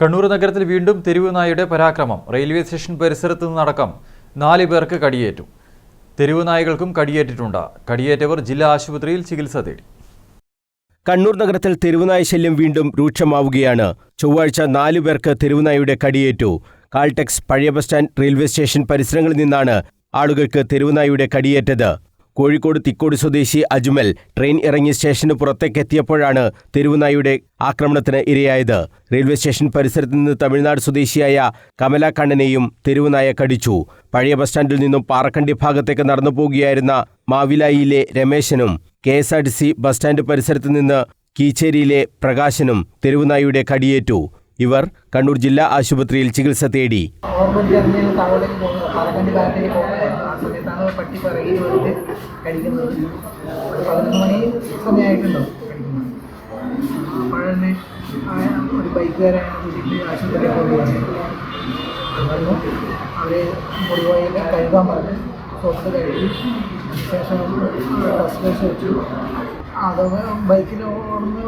കണ്ണൂർ നഗരത്തിൽ വീണ്ടും തെരുവ് നായയുടെ പരാക്രമം. റെയിൽവേ സ്റ്റേഷൻ പരിസരത്ത് നിന്നടക്കം നാല് പേർക്ക് കടിയേറ്റു. തെരുവ് നായകൾക്കും കടിയേറ്റിട്ടുണ്ട്. കടിയേറ്റവർ ജില്ലാ ആശുപത്രിയിൽ ചികിത്സ തേടി. കണ്ണൂർ നഗരത്തിൽ തെരുവുനായ ശല്യം വീണ്ടും രൂക്ഷമാവുകയാണ്. ചൊവ്വാഴ്ച നാലു പേർക്ക് തെരുവുനായയുടെ കടിയേറ്റു. കാൾടെക്സ് പഴയ ബസ് സ്റ്റാൻഡ് റെയിൽവേ സ്റ്റേഷൻ പരിസരങ്ങളിൽ നിന്നാണ് ആളുകൾക്ക് തെരുവുനായയുടെ കടിയേറ്റത്. കോഴിക്കോട് തിക്കോട് സ്വദേശി അജ്മൽ ട്രെയിൻ ഇറങ്ങി സ്റ്റേഷന് പുറത്തേക്കെത്തിയപ്പോഴാണ് തെരുവുനായുടെ ആക്രമണത്തിന് ഇരയായത്. റെയിൽവേ സ്റ്റേഷൻ പരിസരത്ത് നിന്ന് തമിഴ്നാട് സ്വദേശിയായ കമല കണ്ണനെയും തെരുവുനായ കടിച്ചു. പഴയ ബസ് സ്റ്റാൻഡിൽ നിന്നും പാറക്കണ്ടി ഭാഗത്തേക്ക് നടന്നു പോകുകയായിരുന്ന മാവിലായിയിലെ രമേശനും K S R T C bus stand പരിസരത്ത് നിന്ന് കീച്ചേരിയിലെ പ്രകാശനും തെരുവുനായയുടെ കടിയേറ്റു. ഇവർ കണ്ണൂർ ജില്ലാ ആശുപത്രിയിൽ ചികിത്സ തേടി. ഒരു ശേഷം ഫസ്റ്റ് കേസ് വെച്ചു അത് ബൈക്കിൽ ഓടുന്ന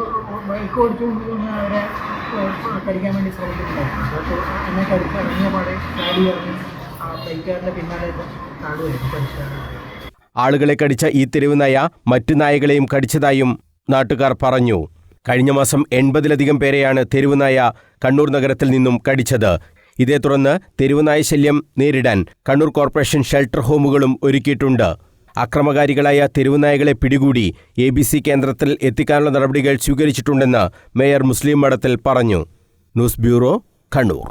ബൈക്ക് ഓടിച്ചുകൊണ്ടിരുന്ന അവരെ കടിക്കാൻ വേണ്ടി ശ്രമിക്കുന്നുണ്ടായിരുന്നു എന്നെ കടിക്കാൻ ഇറങ്ങിയ പാടെ ചാടി ഇറങ്ങി ആ ബൈക്കുകാരന്റെ പിന്നാലെ ആളുകളെ കടിച്ച ഈ തെരുവുനായ മറ്റു നായകളെയും കടിച്ചതായും നാട്ടുകാർ പറഞ്ഞു. കഴിഞ്ഞ മാസം എൺപതിലധികം പേരെയാണ് തെരുവുനായ കണ്ണൂർ നഗരത്തിൽ നിന്നും കടിച്ചത്. ഇതേ തുടർന്ന് തെരുവുനായ ശല്യം നേരിടാൻ കണ്ണൂർ കോർപ്പറേഷൻ ഷെൽട്ടർ ഹോമുകളും ഒരുക്കിയിട്ടുണ്ട്. അക്രമകാരികളായ തെരുവുനായകളെ പിടികൂടി എ ബി സി കേന്ദ്രത്തിൽ എത്തിക്കാനുള്ള നടപടികൾ സ്വീകരിച്ചിട്ടുണ്ടെന്ന് മേയർ മുസ്ലിം മഠത്തിൽ പറഞ്ഞു. News bureau Kannur.